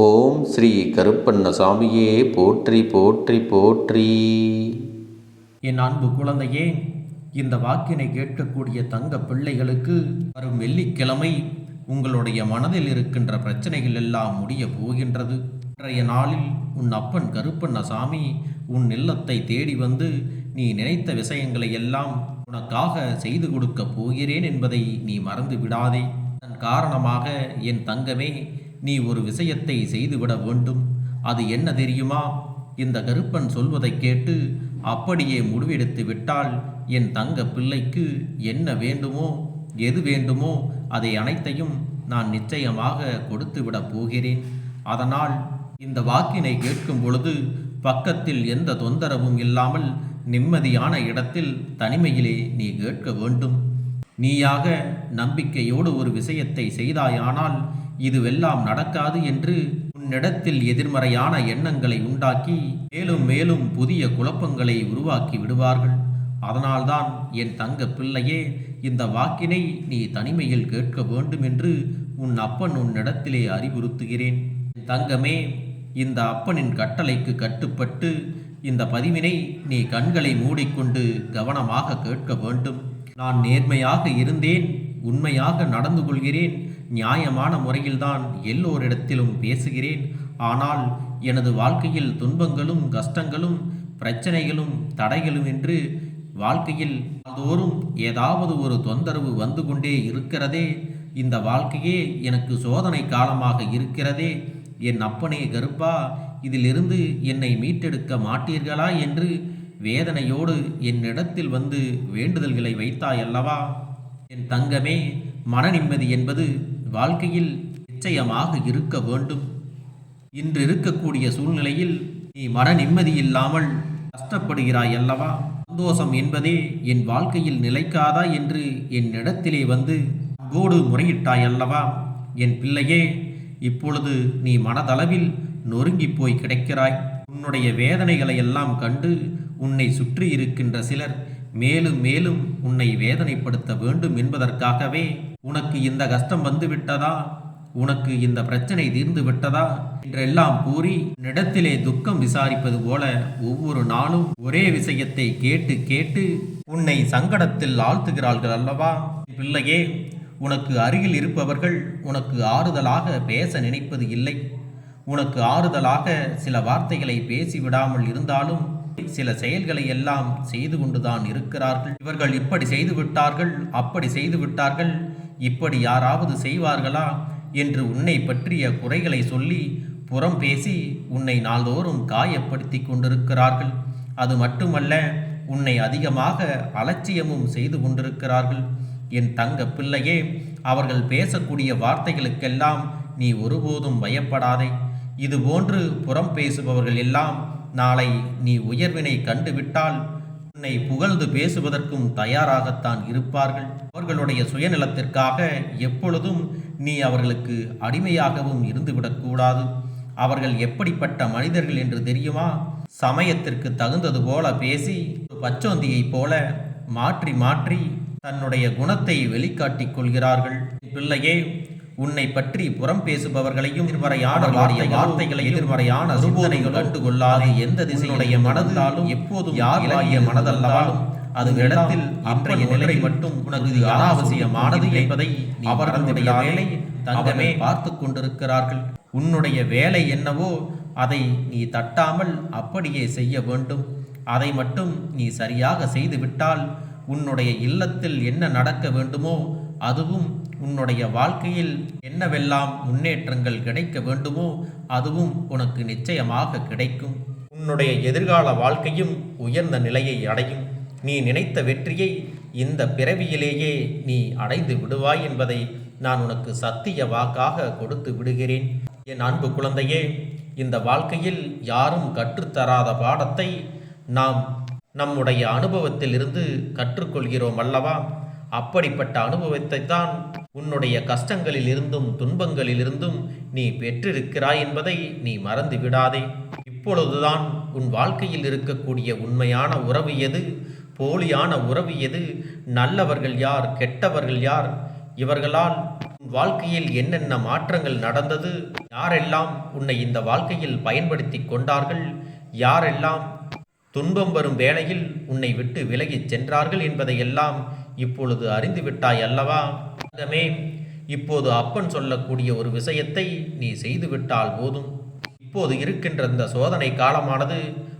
ஓம் ஸ்ரீ கருப்பண்ண சாமியே போற்றி போற்றி போற்றி. என் அன்பு குழந்தையே இந்த வாக்கினை கேட்கக்கூடிய தங்க பிள்ளைகளுக்கு வரும் வெள்ளிக்கிழமை உங்களுடைய மனதில் இருக்கின்ற பிரச்சனைகள் எல்லாம் முடிய போகின்றது. இன்றைய நாளில் உன் அப்பன் கருப்பண்ணசாமி உன் இல்லத்தை தேடி வந்து நீ நினைத்த விஷயங்களை எல்லாம் உனக்காக செய்து கொடுக்கப் போகிறேன் என்பதை நீ மறந்து விடாதே. அதன் காரணமாக என் தங்கமே நீ ஒரு விஷயத்தை செய்துவிட வேண்டும். அது என்ன தெரியுமா? இந்த கருப்பன் சொல்வதைக் கேட்டு அப்படியே முடிவெடுத்து விட்டால் என் தங்க பிள்ளைக்கு என்ன வேண்டுமோ எது வேண்டுமோ அதை அனைத்தையும் நான் நிச்சயமாக கொடுத்துவிடப் போகிறேன். அதனால் இந்த வாக்கினை கேட்கும் பொழுது பக்கத்தில் எந்த தொந்தரவும் இல்லாமல் நிம்மதியான இடத்தில் தனிமையிலே நீ கேட்க வேண்டும். நீயாக நம்பிக்கையோடு ஒரு விஷயத்தை செய்தாயானால் இதுவெல்லாம் நடக்காது என்று உன்னிடத்தில் எதிர்மறையான எண்ணங்களை உண்டாக்கி மேலும் மேலும் புதிய குழப்பங்களை உருவாக்கி விடுவார்கள். அதனால்தான் என் தங்க பிள்ளையே இந்த வாக்கினை நீ தனிமையில் கேட்க வேண்டும் என்று உன் அப்பன் உன்னிடத்திலே அறிவுறுத்துகிறேன். என் தங்கமே இந்த அப்பனின் கட்டளைக்கு கட்டுப்பட்டு இந்த பதிவினை நீ கண்களை மூடிக்கொண்டு கவனமாக கேட்க வேண்டும். நான் நேர்மையாக இருந்தேன் உண்மையாக நடந்து கொள்கிறேன் நியாயமான முறையில்தான் எல்லோரிடத்திலும் பேசுகிறேன். ஆனால் எனது வாழ்க்கையில் துன்பங்களும் கஷ்டங்களும் பிரச்சனைகளும் தடைகளும் என்று வாழ்க்கையில் தோறும் ஏதாவது ஒரு தொந்தரவு வந்து கொண்டே இருக்கிறதே. இந்த வாழ்க்கையே எனக்கு சோதனை காலமாக இருக்கிறதே. என் அப்பனே கருப்பா இதிலிருந்து என்னை மீட்டெடுக்க மாட்டீர்களா என்று வேதனையோடு என்னிடத்தில் வந்து வேண்டுதல்களை வைத்தாயல்லவா என் தங்கமே மன நிம்மதி என்பது வாழ்க்கையில் நிச்சயமாக இருக்க வேண்டும். இன்று இருக்கக்கூடிய சூழ்நிலையில் நீ மன நிம்மதி இல்லாமல் கஷ்டப்படுகிறாய் அல்லவா? சந்தோஷம் என்பதே என் வாழ்க்கையில் நிலைக்காதா என்று என்னிடத்திலே வந்து அன்போடு முறையிட்டாய் அல்லவா? என் பிள்ளையே இப்பொழுது நீ மனதளவில் நொறுங்கி போய் கிடைக்கிறாய். உன்னுடைய வேதனைகளை எல்லாம் கண்டு உன்னை சுற்றி இருக்கின்ற சிலர் மேலும் மேலும் உன்னை வேதனைப்படுத்த வேண்டும் என்பதற்காகவே உனக்கு இந்த கஷ்டம் வந்து விட்டதா? உனக்கு இந்த பிரச்சனை தீர்ந்து விட்டதா? என்றெல்லாம் கூறி இடத்திலே துக்கம் விசாரிப்பது போல ஒவ்வொரு நாளும் ஒரே விஷயத்தை கேட்டு கேட்டு உன்னை சங்கடத்தில் ஆழ்த்துகிறார்கள் அல்லவா? பிள்ளையே உனக்கு அருகில் இருப்பவர்கள் உனக்கு ஆறுதலாக பேச நினைப்பது இல்லை. உனக்கு ஆறுதலாக சில வார்த்தைகளை பேசிவிடாமல் இருந்தாலும் சில செயல்களை எல்லாம் செய்து கொண்டுதான் இருக்கிறார்கள். இவர்கள் இப்படி செய்து விட்டார்கள் அப்படி செய்து விட்டார்கள். இப்படி யாராவது செய்வார்களா என்று உன்னை பற்றிய குறைகளை சொல்லி புறம் பேசி உன்னை நாள்தோறும் காயப்படுத்தி கொண்டிருக்கிறார்கள். அது மட்டுமல்ல உன்னை அதிகமாக அலட்சியமும் செய்து கொண்டிருக்கிறார்கள். என் தங்க பிள்ளையே அவர்கள் பேசக்கூடிய வார்த்தைகளுக்கெல்லாம் நீ ஒருபோதும் பயப்படாதே. இதுபோன்று புறம் பேசுபவர்கள் எல்லாம் நாளை நீ உயர்வினை கண்டுவிட்டால் உன்னை புகழ்ந்து பேசுவதற்கும் தயாராகத்தான் இருப்பார்கள். அவர்களுடைய சுயநலத்திற்காக எப்பொழுதும் நீ அவர்களுக்கு அடிமையாகவும் இருந்துவிடக்கூடாது அவர்கள் எப்படிப்பட்ட மனிதர்கள் என்று தெரியுமா? சமயத்திற்கு தகுந்தது போல பேசி பச்சோந்தியைப் போல மாற்றி மாற்றி தன்னுடைய குணத்தை வெளிக்காட்டிக் கொள்கிறார்கள். பிள்ளையே உன்னை பற்றி புறம் பேசுபவர்களையும் எதிர்மறையான வார்த்தைகளை எதிர்மறையான சிந்தனைகள் கண்டு கொள்ளாது எந்த திசையுடைய மனதாலும் எப்போதும் யாருடைய மனதல்லாலும் அது இடத்தில் அன்றைய நிலை மட்டும் உனக்கு அனாவசியமானது என்பதை அவர்களுடைய வேலை தங்கமே பார்த்து கொண்டிருக்கிறார்கள். உன்னுடைய வேலை என்னவோ அதை நீ தட்டாமல் அப்படியே செய்ய வேண்டும். அதை மட்டும் நீ சரியாக செய்துவிட்டால் உன்னுடைய இல்லத்தில் என்ன நடக்க வேண்டுமோ அதுவும் உன்னுடைய வாழ்க்கையில் என்னவெல்லாம் முன்னேற்றங்கள் கிடைக்க வேண்டுமோ அதுவும் உனக்கு நிச்சயமாக கிடைக்கும். உன்னுடைய எதிர்கால வாழ்க்கையும் உயர்ந்த நிலையை அடையும். நீ நினைத்த வெற்றியை இந்த பிறவியிலேயே நீ அடைந்து விடுவாய் என்பதை நான் உனக்கு சத்திய வாக்காக கொடுத்து விடுகிறேன். என் அன்பு குழந்தையே இந்த வாழ்க்கையில் யாரும் கற்றுத்தராத பாடத்தை நாம் நம்முடைய அனுபவத்திலிருந்து கற்றுக்கொள்கிறோம் அல்லவா? அப்படிப்பட்ட அனுபவத்தை தான் உன்னுடைய கஷ்டங்களில் இருந்தும் துன்பங்களில் இருந்தும் நீ பெற்றிருக்கிறாய் என்பதை நீ மறந்து விடாதே. இப்பொழுதுதான் உன் வாழ்க்கையில் இருக்கக்கூடிய உண்மையான உறவு எது? போலியான உறவு எது? நல்லவர்கள் யார்? கெட்டவர்கள் யார்? இவர்களால் உன் வாழ்க்கையில் என்னென்ன மாற்றங்கள் நடந்தது? யாரெல்லாம் உன்னை இந்த வாழ்க்கையில் பயன்படுத்தி கொண்டார்கள்? யாரெல்லாம் துன்பம் வரும் வேளையில் உன்னை விட்டு விலகிச் சென்றார்கள் என்பதையெல்லாம் இப்பொழுது அறிந்துவிட்டாய் அல்லவா? தங்கமே இப்போது அப்பன் சொல்லக்கூடிய ஒரு விஷயத்தை நீ செய்துவிட்டால் போதும். இப்போது இருக்கின்ற இந்த சோதனை காலமானது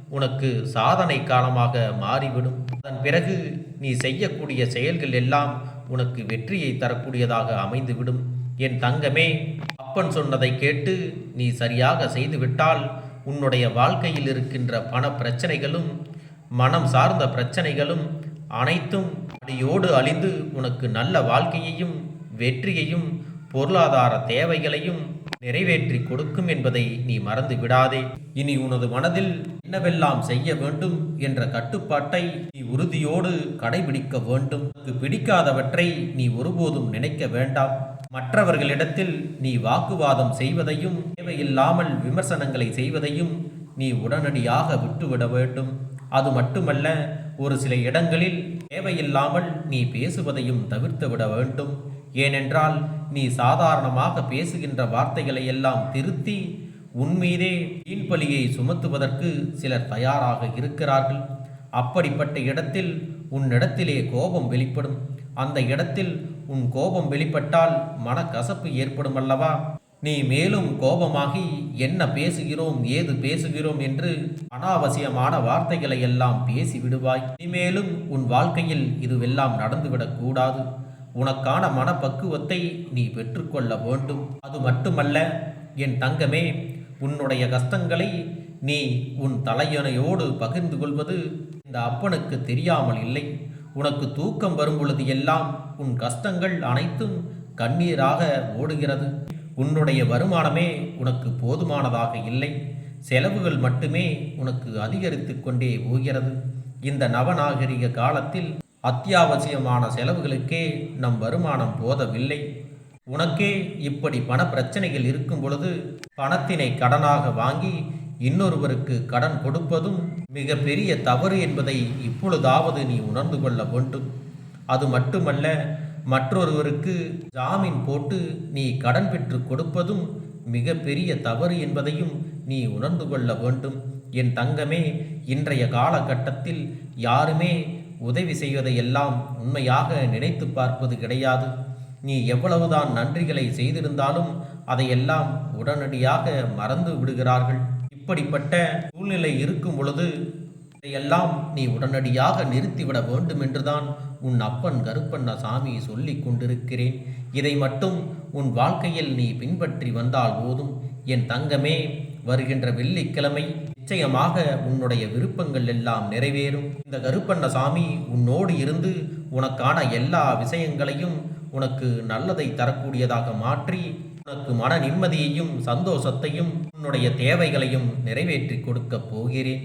உனக்கு சாதனை காலமாக மாறிவிடும். அதன் பிறகு நீ செய்யக்கூடிய செயல்கள் எல்லாம் உனக்கு வெற்றியை தரக்கூடியதாக அமைந்துவிடும். என் தங்கமே அப்பன் சொன்னதை கேட்டு நீ சரியாக செய்துவிட்டால் உன்னுடைய வாழ்க்கையில் இருக்கின்ற பண பிரச்சனைகளும் மனம் சார்ந்த பிரச்சனைகளும் அனைத்தும் அடியோடு அழிந்து உனக்கு நல்ல வாழ்க்கையையும் வெற்றியையும் பொருளாதார தேவைகளையும் நிறைவேற்றி கொடுக்கும் என்பதை நீ மறந்து விடாதே. இனி உனது மனதில் என்னவெல்லாம் செய்ய வேண்டும் என்ற கட்டுப்பாட்டை நீ உறுதியோடு கடைபிடிக்க வேண்டும். பிடிக்காதவற்றை நீ ஒருபோதும் நினைக்க வேண்டாம். மற்றவர்களிடத்தில் நீ வாக்குவாதம் செய்வதையும் தேவையில்லாமல் விமர்சனங்களை செய்வதையும் நீ உடனடியாக விட்டுவிட வேண்டும். அது மட்டுமல்ல ஒரு சில இடங்களில் தேவையில்லாமல் நீ பேசுவதையும் தவிர்த்து விட வேண்டும். ஏனென்றால் நீ சாதாரணமாக பேசுகின்ற வார்த்தைகளை எல்லாம் திருத்தி உன்மீதே தீன்பலியை சுமத்துவதற்கு சிலர் தயாராக இருக்கிறார்கள். அப்படிப்பட்ட இடத்தில் உன்னிடத்திலே கோபம் வெளிப்படும். அந்த இடத்தில் உன் கோபம் வெளிப்பட்டால் மனக்கசப்பு ஏற்படும் அல்லவா? நீ மேலும் கோபமாகி என்ன பேசுகிறோம் ஏது பேசுகிறோம் என்று அனாவசியமான வார்த்தைகளை எல்லாம் பேசி விடுவாய் இனிமேலும் உன் வாழ்க்கையில் இதுவெல்லாம் நடந்துவிடக் கூடாது. உனக்கான மனப்பக்குவத்தை நீ பெற்றுக்கொள்ள வேண்டும். அது மட்டுமல்ல என் தங்கமே உன்னுடைய கஷ்டங்களை நீ உன் தலையணையோடு பகிர்ந்து கொள்வது இந்த அப்பனுக்கு தெரியாமல் இல்லை. உனக்கு தூக்கம் வரும் பொழுது எல்லாம் உன் கஷ்டங்கள் அனைத்தும் கண்ணீராக ஓடுகிறது. உன்னுடைய வருமானமே உனக்கு போதுமானதாக இல்லை. செலவுகள் மட்டுமே உனக்கு அதிகரித்து கொண்டே போகிறது. இந்த நவநாகரிக காலத்தில் அத்தியாவசியமான செலவுகளுக்கே நம் வருமானம் போதவில்லை. உனக்கே இப்படி பண பிரச்சனைகள் இருக்கும் பொழுது பணத்தினை கடனாக வாங்கி இன்னொருவருக்கு கடன் கொடுப்பதும் மிக பெரிய தவறு என்பதை இப்பொழுதாவது நீ உணர்ந்து கொள்ள வேண்டும். அது மட்டுமல்ல மற்றொருவருக்கு ஜாமீன் போட்டு நீ கடன் பெற்று கொடுப்பதும் மிக பெரிய தவறு என்பதையும் நீ உணர்ந்து கொள்ள வேண்டும். என் தங்கமே இன்றைய காலகட்டத்தில் யாருமே உதவி செய்வதையெல்லாம் உண்மையாக நினைத்து பார்ப்பது கிடையாது. நீ எவ்வளவுதான் நன்றிகளை செய்திருந்தாலும் அதையெல்லாம் உடனடியாக மறந்து விடுகிறார்கள். இப்படிப்பட்ட சூழ்நிலை இருக்கும் பொழுது இதையெல்லாம் நீ உடனடியாக நிறுத்திவிட வேண்டும் என்றுதான் உன் அப்பன் கருப்பண்ண சாமி சொல்லிக் கொண்டிருக்கிறேன். இதை மட்டும் உன் வாழ்க்கையில் நீ பின்பற்றி வந்தால் போதும். என் தங்கமே வருகின்ற வெள்ளிக்கிழமை நிச்சயமாக உன்னுடைய விருப்பங்கள் எல்லாம் நிறைவேறும். இந்த கருப்பண்ண சாமி உன்னோடு இருந்து உனக்கான எல்லா விஷயங்களையும் உனக்கு நல்லதை தரக்கூடியதாக மாற்றி உனக்கு மன நிம்மதியையும் சந்தோஷத்தையும் உன்னுடைய தேவைகளையும் நிறைவேற்றி கொடுக்கப் போகிறேன்.